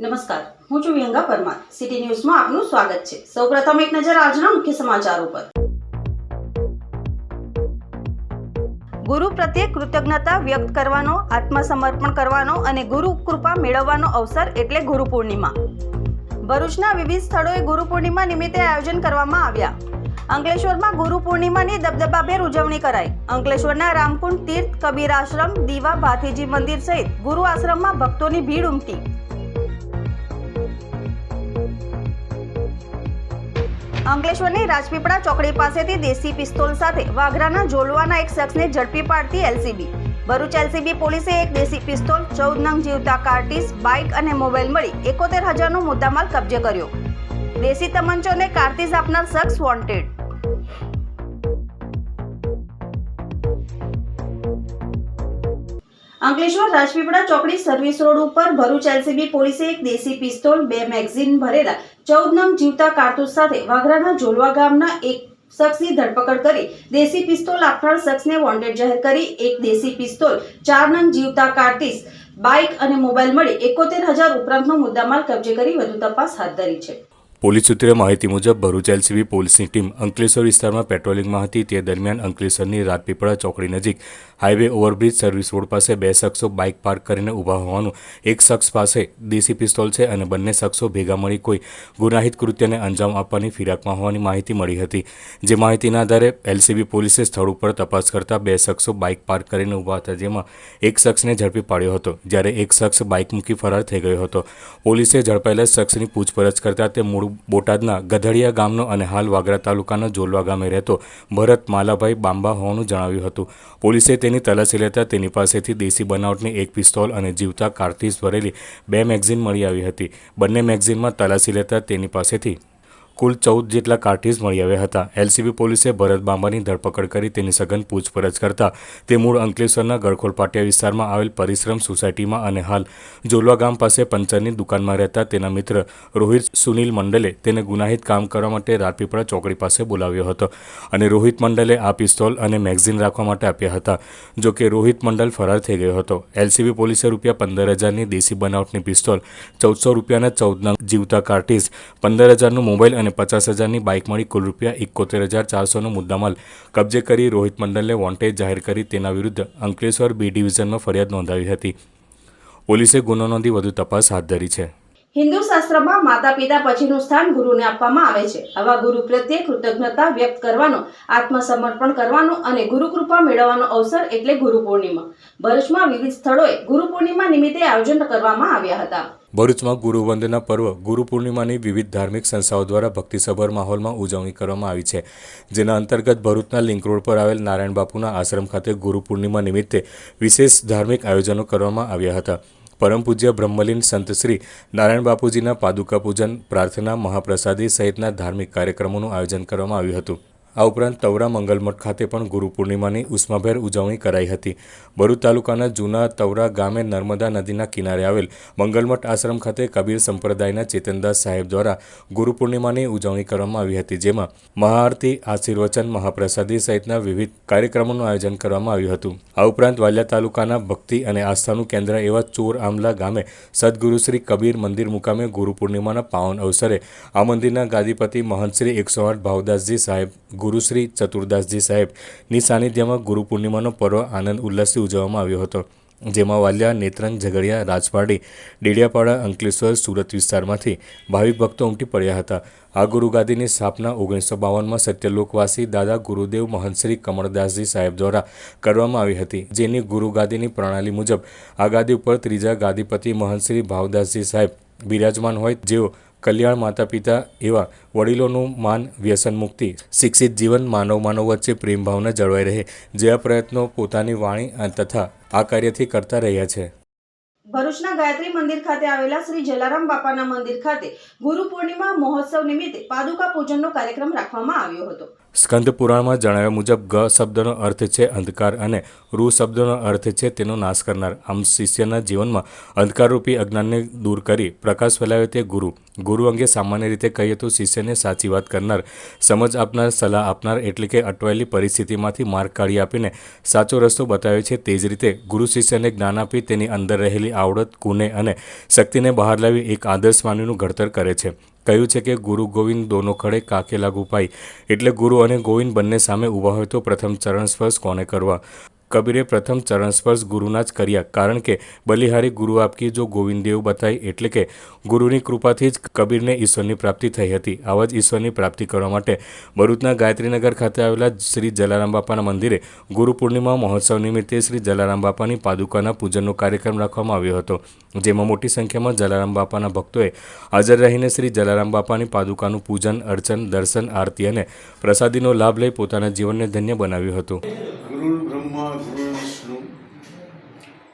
નમસ્કાર. હું છું વિહંગા પરમાર. સિટી ન્યૂઝમાં આપનું સ્વાગત છે. સૌપ્રથમ એક નજર આજના મુખ્ય સમાચારો પર. ગુરુ પ્રત્યે કૃતજ્ઞતા વ્યક્ત કરવાનો, આત્મસમર્પણ કરવાનો અને ગુરુ કૃપા મેળવવાનો અવસર એટલે ગુરુ પૂર્ણિમા. ભરૂચના વિવિધ સ્થળોએ ગુરુ પૂર્ણિમા નિમિત્તે આયોજન કરવામાં આવ્યા. અંકલેશ્વરમાં ગુરુ પૂર્ણિમાની દબદબાભેર ઉજવણી કરાઈ. અંકલેશ્વરના રામકુંડ તીર્થ કબીર આશ્રમ, દીવા, ભાથીજી મંદિર સહિત ગુરુ આશ્રમમાં ભક્તોની ભીડ ઉમટી. અંકલેશ્વરની રાજપીપળા ચોકડી પાસેથી દેશી પિસ્તોલ સાથે વાઘરાના જોલવાના એક શખ્સને ઝડપી પાડતી એલસીબી. ભરૂચ એલસીબી પોલીસે એક દેશી પિસ્તોલ, ચૌદ નંગ જીવતા કાર્ટીસ બાઇક અને મોબાઈલ મળી એકોતેર હજારનો મુદ્દામાલ કબજે કર્યો. દેશી તમંચોને કાર્ટીસ આપનાર શખ્સ વોન્ટેડ અંકલેશ્વર રાજપીપળા ચોકડી સર્વિસ રોડ ઉપર ભરૂચ એલસીબી પોલીસે એક દેશી પિસ્તોલ, બે મેગઝીન ભરેલા ચૌદ નંગ જીવતા કારતૂસ સાથે વાઘરાના જોલવા ગામના એક શખ્સની ધરપકડ કરી દેશી પિસ્તોલ આપનાર શખ્સને વોન્ટેડ જાહેર કરી એક દેશી પિસ્તોલ ચાર નંગ જીવતા કારતીસ, બાઇક અને મોબાઈલ મળી એકોતેર હજાર ઉપરાંતનો મુદ્દામાલ કબજે કરી વધુ તપાસ હાથ ધરી છે. પોલીસ સૂત્રે માહિતી મુજબ ભરૂચ એલસીબી પોલીસની ટીમ અંકલેશ્વર વિસ્તારમાં પેટ્રોલિંગમાં હતી. તે દરમિયાન અંકલેશ્વરની રાજપીપળા ચોકડી નજીક હાઈવે ઓવરબ્રિજ સર્વિસ રોડ પાસે બે શખ્સો બાઇક પાર્ક કરીને ઊભા હોવાનું, એક શખ્સ પાસે દેશી પિસ્તોલ છે અને બંને શખ્સો ભેગા મળી કોઈ ગુનાહિત કૃત્યને અંજામ આપવાની ફિરાકમાં હોવાની માહિતી મળી હતી. જે માહિતીના આધારે એલસીબી પોલીસે સ્થળ ઉપર તપાસ કરતા બે શખ્સો બાઇક પાર્ક કરીને ઊભા હતા, જેમાં એક શખ્સને ઝડપી પાડ્યો હતો, જ્યારે એક શખ્સ બાઇક મૂકી ફરાર થઈ ગયો હતો. પોલીસે ઝડપાયેલા શખ્સની પૂછપરછ કરતા તે મૂળ બોટાદના ગધડિયા ગામનો અને હાલ વાગરા તાલુકાના જોલવા ગામે રહેતો ભરત માલાભાઈ બાંબા હોવાનું જણાવ્યું હતું. પોલીસે તેની તલાશી લેતા તેની પાસેથી દેશી બનાવટની એક પિસ્તોલ અને જીવતા કારતીસ ભરેલી બે મેગઝીન મળી આવી હતી. બંને મેગઝીનમાં તલાશી લેતા તેની પાસેથી કુલ ચૌદ જેટલા કાર્ટીઝ મળી આવ્યા હતા. એલસીબી પોલીસે ભરત બાંબાની ધરપકડ કરી તેની સઘન પૂછપરછ કરતા તે મૂળ અંકલેશ્વરના ગળખોલ પાટિયા વિસ્તારમાં આવેલ પરિશ્રમ સોસાયટીમાં અને હાલ જોલવા ગામ પાસે પંચરની દુકાનમાં રહેતા તેના મિત્ર રોહિત સુનિલ મંડલે તેને ગુનાહિત કામ કરવા માટે રાજપીપળા ચોકડી પાસે બોલાવ્યો હતો અને રોહિત મંડલે આ પિસ્તોલ અને મેગઝીન રાખવા માટે આપ્યા હતા, જો કે રોહિત મંડલ ફરાર થઈ ગયો હતો. એલસીબી પોલીસે રૂપિયા પંદર હજારની દેશી બનાવટની પિસ્તોલ, ચૌદસો રૂપિયાના ચૌદના જીવતા કાર્ટીઝ પંદર હજારનું મોબાઈલ અને પચાસ હજારની બાઇક મળી કુલ રૂપિયા એકોતેર હજાર ચારસોનો મુદ્દામાલ. કબજે કરી રોહિત મંડલને વોન્ટેજ જાહેર કરી તેના વિરુદ્ધ અંકલેશ્વર બી ડિવિઝનમાં ફરિયાદ નોંધાવી હતી. પોલીસે ગુનો નોંધી વધુ તપાસ હાથ ધરી છે. હિન્દુ શાસ્ત્રમાં માતા પિતા પછીનું સ્થાન ગુરુને આપવામાં આવે છે. આવા ગુરુ પ્રત્યે કૃતજ્ઞતા વ્યક્ત કરવાનો, આત્મસમર્પણ કરવાનો અને ગુરુ કૃપા મેળવવાનો અવસર એટલે ગુરુ પૂર્ણિમા. ભરૂચમાં વિવિધ સ્થળોએ ગુરુ પૂર્ણિમા નિમિત્તે આયોજન કરવામાં આવ્યા હતા. ભરૂચમાં ગુરુવંદના પર્વ, ગુરુ પૂર્ણિમાની વિવિધ ધાર્મિક સંસ્થાઓ દ્વારા ભક્તિસભર માહોલમાં ઉજવણી કરવામાં આવી છે. જેના અંતર્ગત ભરૂચના લિંક રોડ પર આવેલ નારાયણ બાપુના આશ્રમ ખાતે ગુરુ પૂર્ણિમા નિમિત્તે વિશેષ ધાર્મિક આયોજનો કરવામાં આવ્યા હતા. પરમ પૂજ્ય બ્રહ્મલીન સંત શ્રી નારાયણ બાપુજીના પાદુકા પૂજન પ્રાર્થના, મહાપ્રસાદી સહિતના ધાર્મિક કાર્યક્રમોનું આયોજન કરવામાં આવ્યું હતું. આ ઉપરાંત તવરા મંગલમઠ ખાતે પણ ગુરુ પૂર્ણિમાની ઉષ્માભેર ઉજવણી કરાઈ હતી. ભરૂચ તાલુકાના જૂના તવરા ગામે નર્મદા નદીના કિનારે આવેલ મંગલમઠ આશ્રમ ખાતે કબીર સંપ્રદાયના ચેતનદાસ સાહેબ દ્વારા ગુરુ પૂર્ણિમાની ઉજવણી કરવામાં આવી હતી, જેમાં મહાઆરતી, આશીર્વચન, મહાપ્રસાદી સહિતના વિવિધ કાર્યક્રમોનું આયોજન કરવામાં આવ્યું હતું. આ ઉપરાંત વાલિયા તાલુકાના ભક્તિ અને આસ્થાનું કેન્દ્ર એવા ચોર આમલા ગામે સદગુરુ શ્રી કબીર મંદિર મુકામે ગુરુ પૂર્ણિમાના પાવન અવસરે આ મંદિરના ગાદીપતિ મહંત શ્રી એકસો આઠ ભાવદાસજી સાહેબ ગુરુશ્રી ચતુર્દાસજી સાહેબની સાનિધ્યમાં ગુરુ પૂર્ણિમાનો પર્વ આનંદ ઉલ્લાસથી ઉજવવામાં આવ્યો હતો. જેમાં વાલિયા, નેત્રંગ, ઝઘડિયા રાજપારડી ડેડિયાપાડા, અંકલેશ્વર, સુરત વિસ્તારમાંથી ભાવિક ભક્તો ઉમટી પડ્યા હતા. આ ગુરુગાદીની સ્થાપના ઓગણીસો બાવનમાં સત્યલોકવાસી દાદા ગુરુદેવ મહંતશ્રી કમળદાસજી સાહેબ દ્વારા કરવામાં આવી હતી. જેની ગુરુગાદીની પ્રણાલી મુજબ આ ગાદી ઉપર ત્રીજા ગાદીપતિ મહંતશ્રી ભાવદાસજી સાહેબ બિરાજમાન હોય જેઓ કલ્યાણ માતા પિતા એવા વડીલોનું માન વ્યસન મુક્તિ, શિક્ષિત જીવન માનવ માનવ વચ્ચે પ્રેમ ભાવના જળવાઈ રહે જેવા પ્રયત્નો પોતાની વાણી તથા આ કાર્યથી કરતા રહ્યા છે. ભરૂચના ગાયત્રી મંદિર ખાતે આવેલા શ્રી જલારામ બાપાના મંદિર ખાતે ગુરુ પૂર્ણિમા મહોત્સવ નિમિત્તે પાદુકા પૂજનનો કાર્યક્રમ રાખવામાં આવ્યો હતો. સ્કંદ પુરાણમાં જણાવ્યા મુજબ, ગ શબ્દનો અર્થ છે અંધકાર અને રૂ શબ્દનો અર્થ છે તેનો નાશ કરનાર. આમ શિષ્યના જીવનમાં અંધકારરૂપી અજ્ઞાનને દૂર કરી પ્રકાશ ફેલાવે તે ગુરુ. ગુરુ અંગે સામાન્ય રીતે કહીએ તો શિષ્યને સાચી વાત કરનાર. સમજ આપનાર, સલાહ આપનાર એટલે કે અટવાયેલી પરિસ્થિતિમાંથી માર્ગ કાઢી આપીને સાચો રસ્તો બતાવે છે તે જ રીતે ગુરુ શિષ્યને જ્ઞાન આપી તેની અંદર રહેલી આવડત, કુને અને શક્તિને બહાર લાવી એક આદર્શ માનવીનું ઘડતર કરે છે. કહ્યું છે કે ગુરુ ગોવિંદ દોનો ખડે કાકે લાગુ પાઈ. એટલે ગુરુ અને ગોવિંદ બંને સામે ઊભા હોય તો પ્રથમ ચરણ સ્પર્શ કોને કરવા? કબીરે પ્રથમ ચરણ સ્પર્શ ગુરુના જ કર્યા, કારણ કે બલિહારી ગુરુ આપકી જો ગોવિંદેવ બતાવી એટલે કે ગુરુની કૃપાથી જ કબીરને ઈશ્વરની પ્રાપ્તિ થઈ હતી. આવા જ ઈશ્વરની પ્રાપ્તિ કરવા માટે ભરૂચના ગાયત્રીનગર ખાતે આવેલા શ્રી જલારામ બાપાના મંદિરે ગુરુ પૂર્ણિમા મહોત્સવ નિમિત્તે શ્રી જલારામ બાપાની પાદુકાના પૂજનનો કાર્યક્રમ રાખવામાં આવ્યો હતો, જેમાં મોટી સંખ્યામાં જલારામ બાપાના ભક્તોએ હાજર રહીને શ્રી જલારામ બાપાની પાદુકાનું પૂજન, અર્ચન, દર્શન, આરતી અને પ્રસાદીનો લાભ લઈ પોતાના જીવનને ધન્ય બનાવ્યું હતું ગુરુ બ્રહ્મા ગુરુ વિષ્ણુ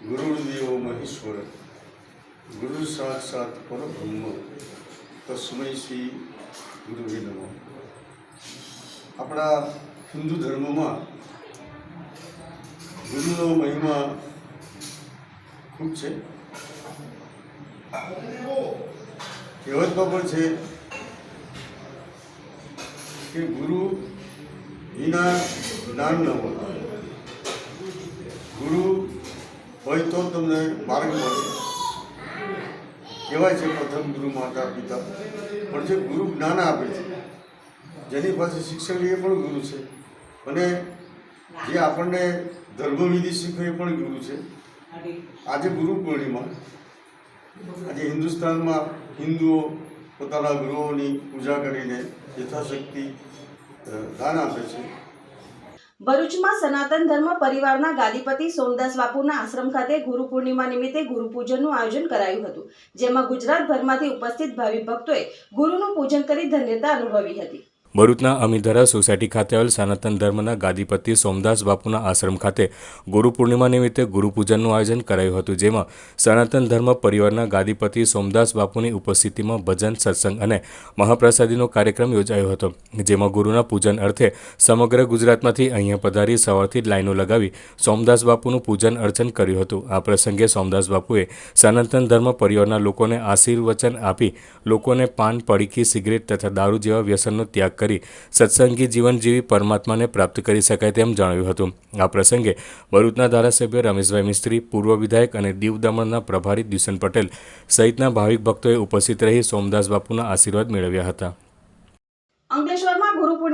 ગુરુદેવો મહેશ્વર ગુરુ સાક્ષાત પરબ્રહ્મ તસ્મય શ્રી ગુરુવે નમો આપણા હિન્દુ ધર્મમાં ગુરુનો મહિમા ખૂબ છે કહેવતમાં પણ છે કે ગુરુ વિના જ્ઞાન ન હોય ગુરુ હોય તો તમને માર્ગ મળે કહેવાય છે પ્રથમ ગુરુ માતા પિતા. પણ જે ગુરુ જ્ઞાન આપે છે, જેની પાસે શિક્ષણ એ પણ ગુરુ છે. અને જે આપણને ધર્મવિધિ શીખવે એ પણ ગુરુ છે. આજે ગુરુ પૂર્ણિમા. આજે હિન્દુસ્તાનમાં હિન્દુઓ પોતાના ગુરુઓની પૂજા કરીને યથાશક્તિ દાન આપે છે. ભરૂચમાં સનાતન ધર્મ પરિવારના ગાદીપતિ સોમદાસ બાપુના આશ્રમ ખાતે ગુરુ પૂર્ણિમા નિમિત્તે ગુરુ પૂજનનું આયોજન કરાયું હતું, જેમાં ગુજરાતભરમાંથી ઉપસ્થિત ભાવિ ભક્તોએ ગુરુનું પૂજન કરી ધન્યતા અનુભવી હતી. ભરૂચના અમીધરા સોસાયટી ખાતે આવેલ સનાતન ધર્મના ગાદીપતિ સોમદાસ બાપુના આશ્રમ ખાતે ગુરુ પૂર્ણિમા નિમિત્તે ગુરુ પૂજનનું આયોજન કરાયું હતું, જેમાં સનાતન ધર્મ પરિવારના ગાદીપતિ સોમદાસ બાપુની ઉપસ્થિતિમાં ભજન, સત્સંગ અને મહાપ્રસાદીનો કાર્યક્રમ યોજાયો હતો, જેમાં ગુરુના પૂજન અર્થે સમગ્ર ગુજરાતમાંથી અહીંયા પધારી સવારથી જ લાઈનો લગાવી સોમદાસ બાપુનું પૂજન અર્ચન કર્યું હતું. આ પ્રસંગે સોમદાસ બાપુએ સનાતન ધર્મ પરિવારના લોકોને આશીર્વચન આપી લોકોને પાન, પડીકી, સિગરેટ તથા દારૂ જેવા વ્યસનનો ત્યાગ કરી સત્સંગી જીવન જીવી પરમાત્માને પ્રાપ્ત કરી શકાય તેમ જણાવ્યું હતું. આ પ્રસંગે ભરૂચના ધારાસભ્ય રમેશભાઈ મિસ્ત્રી, પૂર્વ વિધાયક અને દીવ દમણના પ્રભારી દ્યુષણ પટેલ સહિતના ભાવિક ભક્તોએ ઉપસ્થિત રહી સોમદાસ બાપુના આશીર્વાદ મેળવ્યા હતા.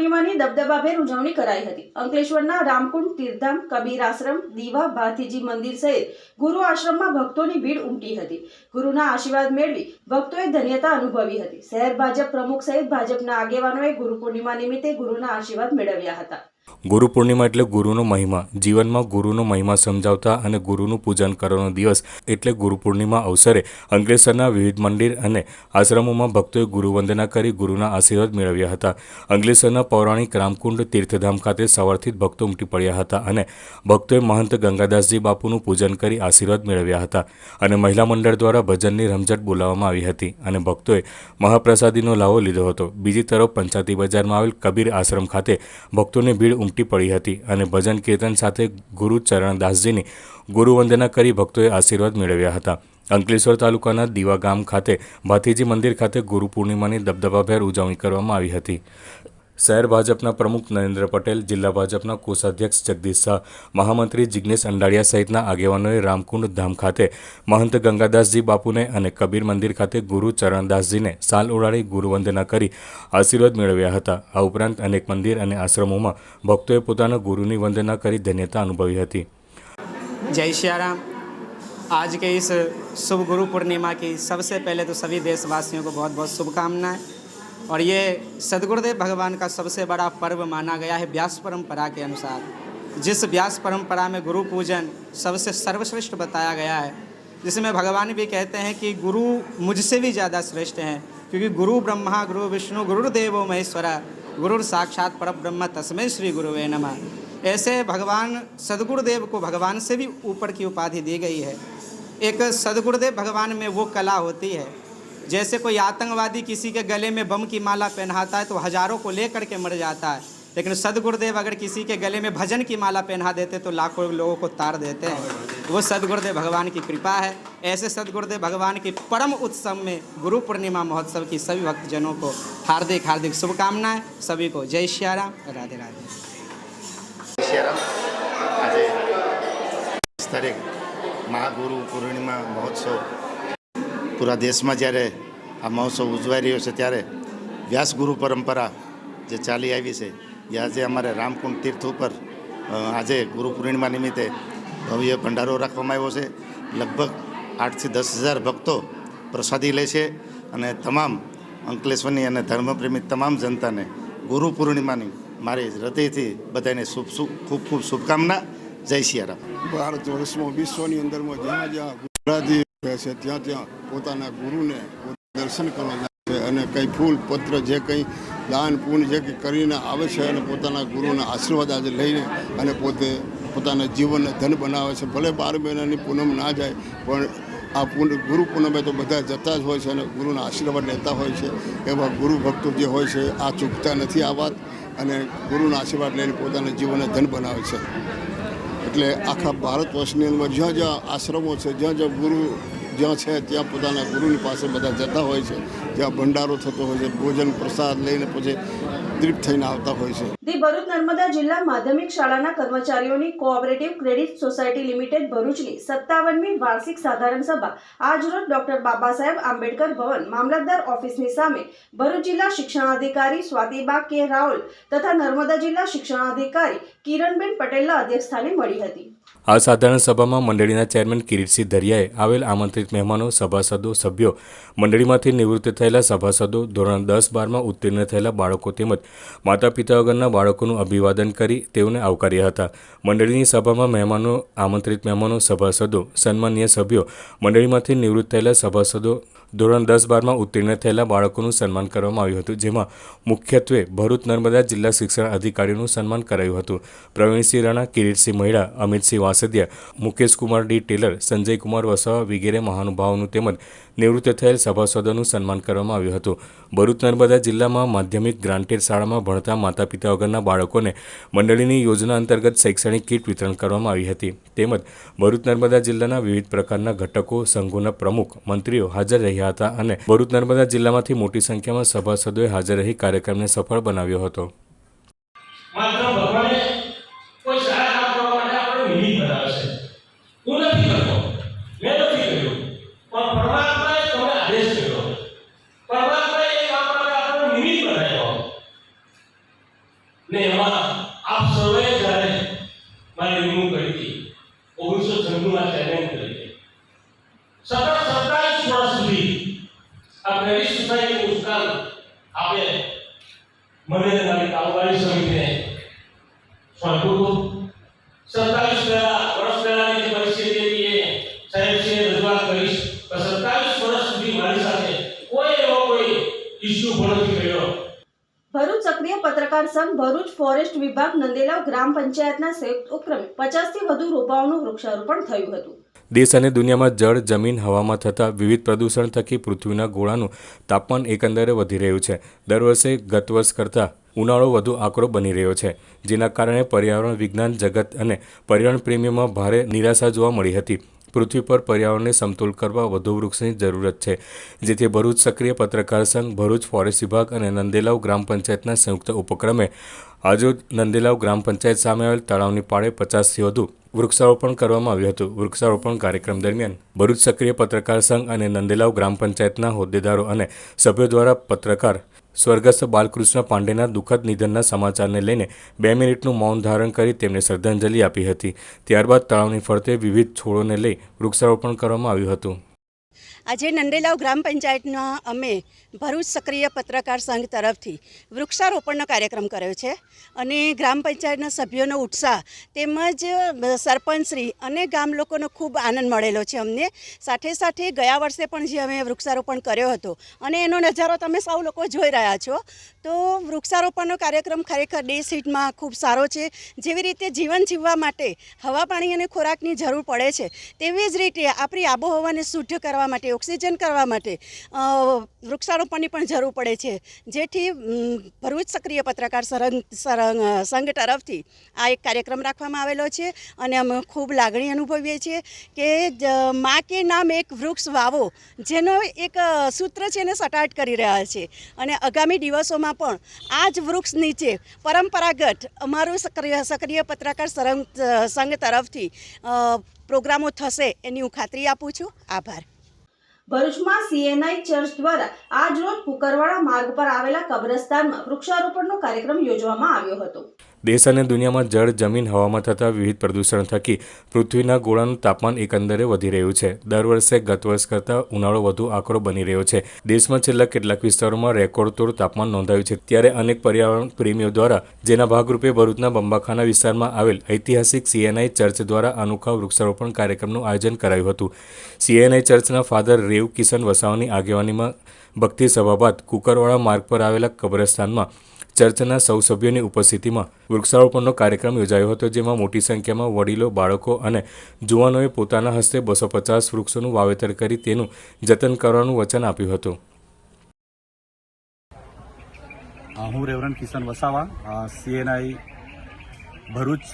પૂર્ણિમાની દબદબાભેર ઉજવણી કરાઈ હતી. અંકલેશ્વરના રામકુંડ, તીર્થધામ, કબીર આશ્રમ, દીવા, ભાથીજી મંદિર સહિત ગુરુ આશ્રમમાં ભક્તોની ભીડ ઉમટી હતી. ગુરુના આશીર્વાદ મેળવી ભક્તોએ ધન્યતા અનુભવી હતી. શહેર ભાજપ પ્રમુખ સહિત ભાજપના આગેવાનોએ ગુરુ પૂર્ણિમા નિમિત્તે ગુરુના આશીર્વાદ મેળવ્યા હતા. ગુરુ પૂર્ણિમા એટલે ગુરુનો મહિમા. જીવનમાં ગુરુનો મહિમા સમજાવતા અને ગુરુનું પૂજન કરવાનો દિવસ એટલે ગુરુ પૂર્ણિમા અવસરે અંકલેશ્વરના વિવિધ મંદિર અને આશ્રમોમાં ભક્તોએ ગુરુવંદના કરી ગુરુના આશીર્વાદ મેળવ્યા હતા. અંકલેશ્વરના પૌરાણિક રામકુંડ તીર્થધામ ખાતે સવારથી જ ભક્તો ઉમટી પડ્યા હતા અને ભક્તોએ મહંત ગંગાદાસજી બાપુનું પૂજન કરી આશીર્વાદ મેળવ્યા હતા અને મહિલા મંડળ દ્વારા ભજનની રમઝટ બોલાવવામાં આવી હતી અને ભક્તોએ મહાપ્રસાદીનો લાવો લીધો હતો. બીજી તરફ પંચાયતી બજારમાં આવેલ કબીર આશ્રમ ખાતે ભક્તોની ભીડ ઉમટી પડી હતી અને ભજન કીર્તન સાથે ગુરુ ચરણદાસજીની ગુરુવંદના કરી ભક્તોએ આશીર્વાદ મેળવ્યા હતા. અંકલેશ્વર તાલુકાના દીવા ગામ ખાતે ભાતીજી મંદિર ખાતે ગુરુ પૂર્ણિમાની દબદબાભેર ઉજવણી કરવામાં આવી હતી. શહેર ભાજપના પ્રમુખ નરેન્દ્ર પટેલ જિલ્લા ભાજપના કોષાધ્યક્ષ જગદીશ શાહ મહામંત્રી જિગ્નેશ અંડાળિયા સહિતના આગેવાનોએ રામકુંડ ધામ ખાતે મહંત ગંગાદાસજી બાપુને અને કબીર મંદિર ખાતે ગુરુ ચરણદાસજીને સાલ ઉડાડી ગુરુવંદના કરી આશીર્વાદ મેળવ્યા હતા આ ઉપરાંત અનેક મંદિર અને આશ્રમોમાં ભક્તોએ પોતાના ગુરુની વંદના કરી ધન્યતા અનુભવી હતી जय सिया राम आज के इस शुभ गुरु पूर्णिमा की सबसे पहले तो सभी देशवासियों को बहुत बहुत शुभकामनाएं और ये सदगुरुदेव भगवान का सबसे बड़ा पर्व माना गया है व्यास परंपरा के अनुसार, जिस व्यास परंपरा में गुरु पूजन सबसे सर्वश्रेष्ठ बताया गया है। जिसमें भगवान भी कहते हैं कि गुरु मुझसे भी ज़्यादा श्रेष्ठ हैं, क्योंकि गुरु ब्रह्मा, गुरु विष्णु गुरुदेवो महेश्वरा, गुरु साक्षात पर ब्रह्म तस्मै श्री गुरुवे नमः। ऐसे भगवान सदगुरुदेव को भगवान से भी ऊपर की उपाधि दी गई है। एक सदगुरुदेव भगवान में वो कला होती है। जैसे कोई आतंकवादी किसी के गले में बम की माला पहनाता है तो हज़ारों को लेकर के मर जाता है। लेकिन सदगुरुदेव अगर किसी के गले में भजन की माला पहना देते तो लाखों लोगों को तार देते हैं। वो सदगुरुदेव भगवान की कृपा है। ऐसे सदगुरुदेव भगवान के परम उत्सव में गुरु पूर्णिमा महोत्सव की सभी भक्तजनों को हार्दिक हार्दिक शुभकामनाएँ। सभी को जय श्याराम राधे राधे। महागुरु पूर्णिमा महोत्सव પૂરા દેશમાં જ્યારે આ મહોત્સવ ઉજવાઈ રહ્યો છે ત્યારે વ્યાસ ગુરુ પરંપરા જે ચાલી આવી છે, એ આજે અમારે રામકુંડ તીર્થ ઉપર આજે ગુરુ પૂર્ણિમા નિમિત્તે ભવ્ય ભંડારો રાખવામાં આવ્યો છે. લગભગ આઠથી દસ હજાર ભક્તો પ્રસાદી લે છે અને તમામ અંકલેશ્વરની અને ધર્મપ્રેમી તમામ જનતાને ગુરુ પૂર્ણિમાની મારી હૃદયથી બધાને શુભ ખૂબ ખૂબ શુભકામના. જય સિયારામ ભારત વર્ષમાં વિશ્વની અંદરમાં જ્યાં જ્યાં ગુજરાતી રહે છે. ત્યાં ત્યાં પોતાના ગુરુને દર્શન કરવા જાય છે અને કંઈ ફૂલ, પત્ર જે કંઈ દાન, પુણ્ય જે કંઈ કરીને આવે છે અને પોતાના ગુરુના આશીર્વાદ આજે લઈને અને પોતે પોતાના જીવનને ધન બનાવે છે. ભલે બાર મહિનાની પૂનમ ના જાય, પણ આ પૂન, ગુરુ પૂનમે તો બધા જતા જ હોય છે અને ગુરુના આશીર્વાદ લેતા હોય છે. એવા ગુરુ ભક્તો જે હોય છે, આ ચૂકતા નથી આ વાત અને ગુરુના આશીર્વાદ લઈને પોતાના જીવનને ધન બનાવે છે. એટલે આખા ભારત વર્ષની અંદર જ્યાં જ્યાં આશ્રમો છે જ્યાં જ્યાં ગુરુ જ્યાં છે, ત્યાં પોતાના ગુરુની પાસે બધા જતા હોય છે. જ્યાં ભંડારો થતો હોય છે, ભોજન પ્રસાદ લઈને પછી તૃપ્ત થઈને આવતા હોય છે. ધી ભરૂચ નર્મદા જિલ્લા માધ્યમિક શાળાના કર્મચારીઓની કોઓપરેટિવ ક્રેડિટ સોસાયટી લિમિટેડ ભરૂચની સત્તાવનમી વાર્ષિક સાધારણ સભા આજરોજ ડોક્ટર બાબા સાહેબ આંબેડકર ભવન મામલતદાર ઓફિસની સામે ભરૂચ જિલ્લા શિક્ષણાધિકારી સ્વાતિબા કે રાવલ તથા નર્મદા જિલ્લા શિક્ષણાધિકારી કિરણબેન પટેલના અધ્યક્ષસ્થાને મળી હતી. આ સાધારણ સભામાં મંડળીના ચેરમેન કિરીટસિંહ ધરિયાએ આવેલ આમંત્રિત મહેમાનો, સભાસદો, સભ્યો, મંડળીમાંથી નિવૃત્ત થયેલા સભાસદો, ધોરણ દસ બારમાં ઉત્તીર્ણ થયેલા બાળકો તેમજ માતા પિતા વગરના બાળકોનું અભિવાદન કરી તેઓને આવકાર્યા હતા. મંડળીની સભામાં મહેમાનો, આમંત્રિત મહેમાનો, સભાસદો, સન્માનીય સભ્યો, મંડળીમાંથી નિવૃત્ત થયેલા સભાસદો, ધોરણ દસ બારમાં ઉત્તીર્ણ થયેલા બાળકોનું સન્માન કરવામાં આવ્યું હતું, જેમાં મુખ્યત્વે ભરૂચ નર્મદા જિલ્લા શિક્ષણ અધિકારીનું સન્માન કરાયું હતું. પ્રવીણસિંહ રાણા, કિરીટસિંહ મહિડા અમિતસિંહ વાસદિયા મુકેશકુમાર ડી ટેલર સંજયકુમાર વસાવા વગેરે મહાનુભાવોનું તેમજ નિવૃત્ત થયેલ સભાસદોનું સન્માન કરવામાં આવ્યું હતું. ભરૂચ, નર્મદા જિલ્લામાં માધ્યમિક ગ્રાન્ટેડ શાળામાં ભણતા માતા પિતા વગરના બાળકોને મંડળીની યોજના અંતર્ગત શૈક્ષણિક કીટ વિતરણ કરવામાં આવી હતી. તેમજ ભરૂચ, નર્મદા જિલ્લાના વિવિધ પ્રકારના ઘટકો, સંઘોના પ્રમુખ, મંત્રીઓ હાજર રહ્યા હતા અને ભરૂચ, નર્મદા જિલ્લામાંથી મોટી સંખ્યામાં સભાસદોએ હાજર રહી કાર્યક્રમને સફળ બનાવ્યો હતો. પંચાયતના સંયુક્ત ઉપક્રમે પચાસથી વધુ રોપાઓનું વૃક્ષારોપણ થયું હતું. દેશ અને દુનિયામાં જળ, જમીન, હવામાં થતા વિવિધ પ્રદૂષણ થકી પૃથ્વીના ગોળાનું તાપમાન એકંદરે વધી રહ્યું છે. દર વર્ષે ગત વર્ષ કરતાં ઉનાળો વધુ આકરો બની રહ્યો છે, જેના કારણે પર્યાવરણ વિજ્ઞાન જગત અને પર્યાવરણ પ્રેમીઓમાં ભારે નિરાશા જોવા મળી હતી. પૃથ્વી પર પર્યાવરણને સમતોલ કરવા વધુ વૃક્ષની જરૂરત છે, જેથી ભરૂચ સક્રિય પત્રકાર સંઘ, ભરૂચ ફોરેસ્ટ વિભાગ અને નંદેલાવ ગ્રામ પંચાયતના સંયુક્ત ઉપક્રમે આજરોજ નંદેલાવ ગ્રામ પંચાયત સામે આવેલ તળાવની પાળે પચાસથી વધુ વૃક્ષારોપણ કરવામાં આવ્યું હતું. વૃક્ષારોપણ કાર્યક્રમ દરમિયાન ભરૂચ સક્રિય પત્રકાર સંઘ અને નંદેલાવ ગ્રામ પંચાયતના હોદ્દેદારો અને સભ્યો દ્વારા પત્રકાર સ્વર્ગસ્થ બાલકૃષ્ણ પાંડેના દુઃખદ નિધનના સમાચારને લઈને બે મિનિટનું મૌન ધારણ કરી તેમને શ્રદ્ધાંજલિ આપી હતી. ત્યારબાદ તળાવની ફરતે વિવિધ છોડોને લઈ વૃક્ષારોપણ કરવામાં આવ્યું હતું. આજે નંદેલાવ ગ્રામ પંચાયતના અમે ભરૂચ સક્રિય પત્રકાર સંઘ તરફથી વૃક્ષારોપણનો કાર્યક્રમ કર્યો છે અને ગ્રામ પંચાયતના સભ્યોનો ઉત્સાહ તેમજ સરપંચશ્રી અને ગામ લોકોનો ખૂબ આનંદ મળેલો છે અમને. સાથે સાથે ગયા વર્ષે પણ જે અમે વૃક્ષારોપણ કર્યો હતો અને એનો નજારો તમે સૌ લોકો જોઈ રહ્યા છો, તો વૃક્ષારોપણનો કાર્યક્રમ ખરેખર ડે સીટમાં ખૂબ સારો છે. જેવી રીતે જીવન જીવવા માટે હવા પાણી અને ખોરાકની જરૂર પડે છે, તેવી જ રીતે આપણી આબોહવાને શુદ્ધ કરવા થવા ઓક્સિજન કરવા માટે વૃક્ષારોપણની પણ જરૂર પડે છે. જેથી ભરૂચ સક્રિય પત્રકાર સંઘ તરફથી આ એક કાર્યક્રમ રાખવામાં આવેલો છે અને અમે ખૂબ લાગણી અનુભવીએ છીએ કે મા કે નામ એક વૃક્ષ વાવો, જેનો એક સૂત્ર છે એને સટાટ કરી રહ્યા છે. અને આગામી દિવસોમાં પણ આ જ વૃક્ષ નીચે પરંપરાગત અમારું સક્રિય સક્રિય પત્રકાર સરંગ સંઘ તરફથી પ્રોગ્રામો થશે એની હું ખાતરી આપું છું. આભાર. ભરૂચમાં સીએનઆઈ ચર્ચ દ્વારા આજ રોજ કુકરવાડા માર્ગ પર આવેલા કબ્રસ્તાનમાં વૃક્ષારોપણનો કાર્યક્રમ યોજવામાં આવ્યો હતો. દેશ અને દુનિયામાં જળ, જમીન હવામાં થતા વિવિધ પ્રદૂષણ થકી પૃથ્વીના ગોળાનું તાપમાન એકંદરે વધી રહ્યું છે. દર વર્ષે ગત વર્ષ કરતાં ઉનાળો વધુ આકરો બની રહ્યો છે. દેશમાં છેલ્લા કેટલાક વિસ્તારોમાં રેકોર્ડ તોડ તાપમાન નોંધાયું છે. ત્યારે અનેક પર્યાવરણ પ્રેમીઓ દ્વારા, જેના ભાગરૂપે ભરૂચના બંબાખાના વિસ્તારમાં આવેલ ઐતિહાસિક સીએનઆઈ ચર્ચ દ્વારા અનોખા વૃક્ષારોપણ કાર્યક્રમનું આયોજન કરાયું હતું. સીએનઆઈ ચર્ચના ફાધર રેવ કિશન વસાવાની આગેવાનીમાં ભક્તિ સભા બાદ કુકરવાળા માર્ગ પર આવેલા કબ્રસ્તાનમાં ચર્ચના સૌ સભ્યોની ઉપસ્થિતિમાં વૃક્ષારોપણનો કાર્યક્રમ યોજાયો હતો, જેમાં મોટી સંખ્યામાં વડીલો, બાળકો અને જુવાનોએ પોતાના હસ્તે બસો પચાસ વૃક્ષોનું વાવેતર કરી તેનું જતન કરવાનું વચન આપ્યું હતું. હું reverend Kishan Vasava CNI Bharuch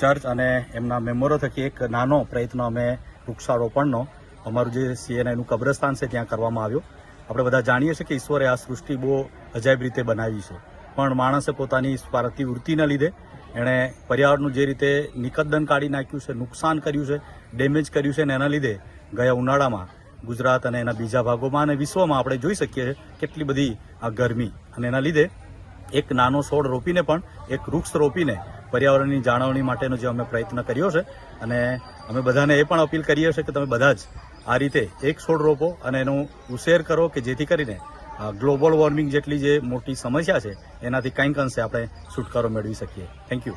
church અને એમના મેમ્બરો થકી એક નાનો પ્રયત્ન અમે વૃક્ષારોપણનો, અમારું જે સીએનઆઈનું કબ્રસ્તાન છે, ત્યાં કરવામાં આવ્યો. આપણે બધા જાણીએ છીએ કે ઈશ્વરે આ સૃષ્ટિ બહુ અજાયબ રીતે બનાવી છે. પણ માણસે પોતાની સ્વાર્થી વૃત્તિના લીધે એણે પર્યાવરણનું જે રીતે નિકદ્દન કાઢી નાખ્યું છે, નુકસાન કર્યું છે, ડેમેજ કર્યું છે ને એના લીધે ગયા ઉનાળામાં ગુજરાત અને એના બીજા ભાગોમાં અને વિશ્વમાં આપણે જોઈ શકીએ કેટલી બધી આ ગરમી. અને એના લીધે એક નાનો છોડ રોપીને પણ એક વૃક્ષ રોપીને પર્યાવરણની જાળવણી માટેનો જે અમે પ્રયત્ન કર્યો છે. અને અમે બધાને એ પણ અપીલ કરીએ છીએ કે તમે બધા જ આ રીતે એક છોડ રોપો અને એનો ઉછેર કરો કે જેથી કરીને ગ્લોબલ વોર્મિંગ જેટલી જે મોટી સમસ્યા છે, એનાથી કંઈક અંશે આપણે છુટકારો મેળવી શકીએ. થેન્ક યુ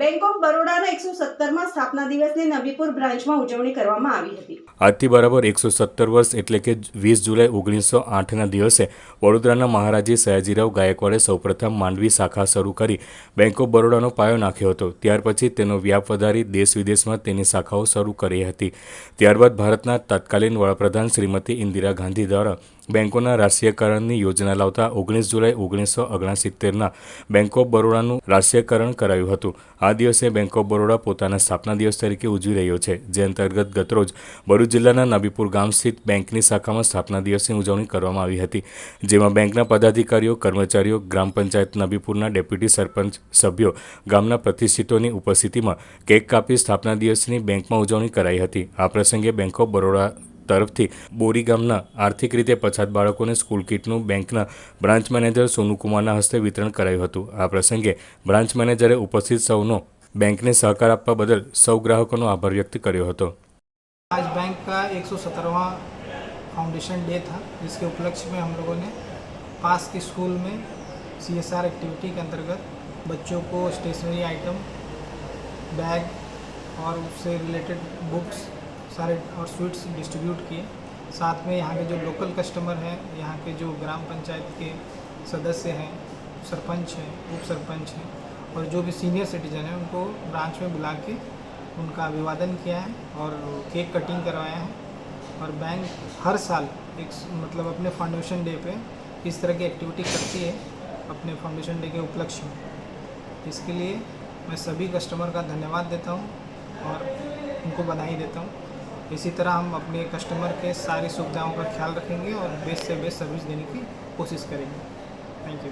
બેંક ઓફ બરોડાના એકસો સત્તરમાં સ્થાપના દિવસની નબીપુર બ્રાન્ચમાં ઉજવણી કરવામાં આવી હતી. આજથી બરાબર એકસો સત્તર વર્ષ એટલે કે વીસ જુલાઈ ઓગણીસો આઠના દિવસે વડોદરાના મહારાજી સયાજીરાવ ગાયકવાડે સૌપ્રથમ માંડવી શાખા શરૂ કરી બેંક ઓફ બરોડાનો પાયો નાખ્યો હતો. ત્યાર પછી તેનો વ્યાપ વધારી દેશ વિદેશમાં તેની શાખાઓ શરૂ કરી હતી. ત્યારબાદ ભારતના તત્કાલીન વડાપ્રધાન શ્રીમતી ઇન્દિરા ગાંધી દ્વારા બેંકોના રાષ્ટ્રીયકરણની યોજના લાવતા ઓગણીસ જુલાઈ ઓગણીસો ઓગણસિત્તેરના બેંક ઓફ બરોડાનું રાષ્ટ્રીયકરણ કરાયું હતું. આ દિવસે બેંક ઓફ બરોડા પોતાના સ્થાપના દિવસ તરીકે ઉજવી રહ્યો છે, જે અંતર્ગત ગતરોજ ભરૂચ જિલ્લાના નબીપુર ગામ સ્થિત બેંકની શાખામાં સ્થાપના દિવસની ઉજવણી કરવામાં આવી હતી. જેમાં બેંકના પદાધિકારીઓ, કર્મચારીઓ, ગ્રામ પંચાયત નબીપુરના ડેપ્યુટી સરપંચ સભ્યો, ગામના પ્રતિષ્ઠિતોની ઉપસ્થિતિમાં કેક કાપી સ્થાપના દિવસની બેંકમાં ઉજવણી કરાઈ હતી. આ પ્રસંગે બેંક ઓફ બરોડા તરફથી બોરી ગામના આર્થિક રીતે પછાત બાળકોને સ્કૂલ કીટનું બેંકના બ્રાન્ચ મેનેજર સોનુકુમારના હસ્તે વિતરણ કરાયું હતું આ પ્રસંગે બ્રાન્ચ મેનેજરે ઉપસ્થિત સૌનો બેંકને સહકાર આપવા બદલ સૌ ગ્રાહકોનો આભાર વ્યક્ત કર્યો હતો आज बैंक का एक फाउंडेशन डे था जिसके उपलक्ष्य में हम लोगों ने पास के स्कूल में सीएसआर एक्टिविटी के अंतर्गत बच्चों को स्टेशनरी आइटम बैग और उससे रिलेटेड बुक्स सारे और स्वीट्स डिस्ट्रीब्यूट किए। साथ में यहाँ के जो लोकल कस्टमर हैं, यहाँ के जो ग्राम पंचायत के सदस्य हैं, सरपंच हैं उप सरपंच हैं, और जो भी सीनियर सिटीजन हैं, उनको ब्रांच में बुला के उनका अभिवादन किया है और केक कटिंग करवाया है। और बैंक हर साल एक मतलब अपने फाउंडेशन डे पे इस तरह की एक्टिविटी करती है, अपने फाउंडेशन डे के उपलक्ष्य में। इसके लिए मैं सभी कस्टमर का धन्यवाद देता हूँ और उनको बधाई देता हूँ। इसी तरह हम अपने कस्टमर के सारी सुविधाओं का ख्याल रखेंगे और बेस्ट से बेस्ट सर्विस देने की कोशिश करेंगे थैंक यू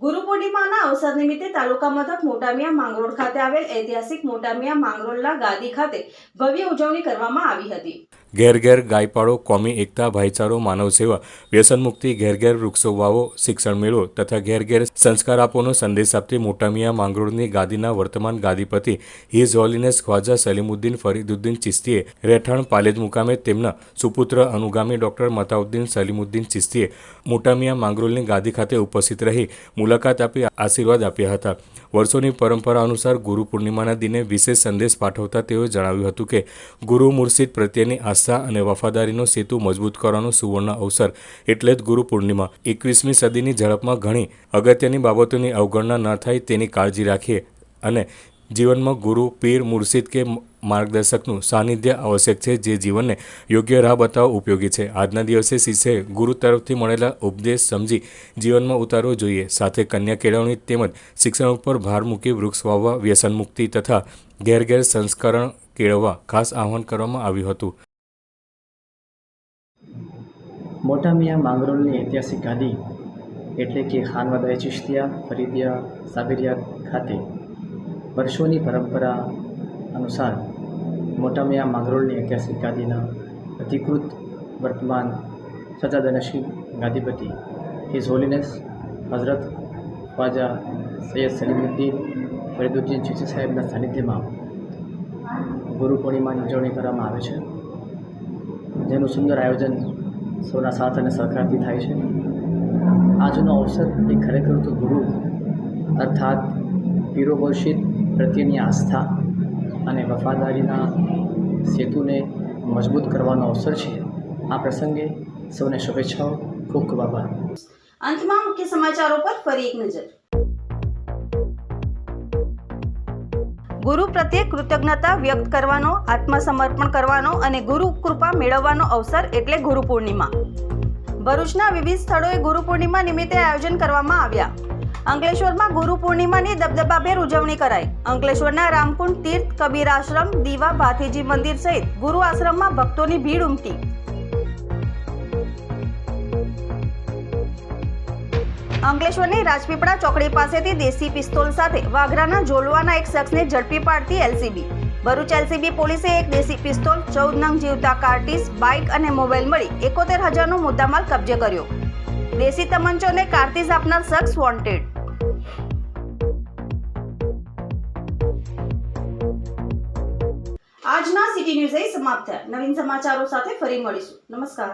ગુરુ પૂર્ણિમાના અવસર નિમિત્તે તાલુકા મથક મોટામિયા માંગરોળ ખાતે આવેલ ઐતિહાસિક મોટામિયા માંગરોળના ગાદી ખાતે ભવ્ય ઉજવણી કરવામાં આવી હતી ઘેર ઘેર ગાયપાળો, કોમી એકતા, ભાઈચારો, માનવ સેવા વ્યસન મુક્તિ ઘેર ઘેર વૃક્ષો વાવો શિક્ષણ મેળવો તથા ઘેર ઘેર સંસ્કાર આપોનો સંદેશ આપતી મોટામિયા માંગરોળની ગાદીના વર્તમાન ગાદીપતિ હિઝ હોલીનેસ ખ્વાજા સલીમુદ્દીન ફરીદુદ્દીન ચિસ્તીએ રહેઠાણ પાલેજ મુકામે તેમના સુપુત્ર અનુગામી ડોક્ટર મતાઉદ્દીન સલીમુદ્દીન ચિસ્તીએ મોટામિયા માંગરોળની ગાદી ખાતે ઉપસ્થિત રહી મુલાકાત આપી, આશીર્વાદ આપ્યા હતા. વર્ષોની પરંપરા અનુસાર ગુરુ પૂર્ણિમાના દિને વિશેષ સંદેશ પાઠવતા તેઓએ જણાવ્યું હતું કે, ગુરુ મુર્શિદ પ્રત્યેની આસ્થા અને વફાદારીનો સેતુ મજબૂત કરવાનો સુવર્ણ અવસર એટલે જ ગુરુ પૂર્ણિમા. એકવીસમી સદીની ઝડપમાં ઘણી અગત્યની બાબતોની અવગણના ન થાય તેની કાળજી રાખીએ અને જીવનમાં ગુરુ, પીર, મુર્શિદ કે માર્ગદર્શકનું સાનિધ્ય આવશ્યક છે જે જીવનને યોગ્ય રાહ બતાવવા ઉપયોગી છે. આજના દિવસે શિષ્યએ ગુરુ તરફથી મળેલા ઉપદેશ સમજી જીવનમાં ઉતારવો જોઈએ. સાથે કન્યા કેળવણી તેમજ શિક્ષણ ઉપર ભાર મૂકી વૃક્ષ વાવવા, વ્યસન મુક્તિ તથા ઘેર ઘેર સંસ્કરણ કેળવવા ખાસ આહવાન કરવામાં આવ્યું હતું. મોટા મિયા માંગરોળની ઐતિહાસિક ગાદી એટલે કે ખાનવાદા ચિશ્તિયા ફરીદિયા, સાબિરિયા ખાતે વર્ષોની પરંપરા અનુસાર મોટા મિયા માંગરોળની ઐતિહાસિક ગાદીના અધિકૃત વર્તમાન સજાદનશીબ ગાદીપતિ હિઝ હોલીનેસ હઝરત ખ્વાજા સૈયદ સલીમુદ્દીન ફરીદુદ્દીન ચિશ્તી સાહેબના સાનિધ્યમાં ગુરુ પૂર્ણિમાની ઉજવણી કરવામાં આવે છે. જેનું સુંદર આયોજન સૌના સાથ અને સહકારથી થાય છે. આજનો અવસર એ ખરેખર તો ગુરુ અર્થાત પીરો પ્રત્યેની આસ્થા અને વફાદારીના સેતુને મજબૂત કરવાનો અવસર છે. આ પ્રસંગે સૌને શુભેચ્છાઓ. ખૂબ ખૂબ આભાર. અંતમાં મુખ્ય સમાચારો પર ફરી એક નજર. ગુરુ પ્રત્યે કૃતજ્ઞતા વ્યક્ત કરવાનો, આત્મસમર્પણ કરવાનો અને ગુરુ કૃપા મેળવવાનો અવસર એટલે ગુરુ પૂર્ણિમા. ભરૂચના વિવિધ સ્થળોએ ગુરુ પૂર્ણિમા નિમિત્તે આયોજન કરવામાં આવ્યા. અંકલેશ્વરમાં ગુરુ પૂર્ણિમાની દબદબાભેર ઉજવણી કરાઈ. અંકલેશ્વરના રામકુંડ તીર્થ, કબીર આશ્રમ, દીવા, ભાથીજી મંદિર સહિત ગુરુ આશ્રમમાં ભક્તોની ભીડ ઉમટી. અંકલેશ્વરની રાજપીપળા ચોકડી પાસેથી દેશી પિસ્તોલ સાથે વાઘરાના જોલવાના એક શખ્સને ઝડપી પાડતી એલસીબી. ભરૂચ એલસીબી પોલીસે એક દેશી પિસ્તોલ, ચૌદ નંગ જીવતા કાર્ટીસ, બાઇક અને મોબાઈલ મળી એકોતેર હજારનો મુદ્દામાલ કબજે કર્યો. દેશી તમંચોને કાર્તીસ આપનાર શખ્સ વોન્ટેડ આજના સિટી ન્યૂઝ અહીં સમાપ્ત થયા. નવીન સમાચારો સાથે ફરી મળીશું. નમસ્કાર.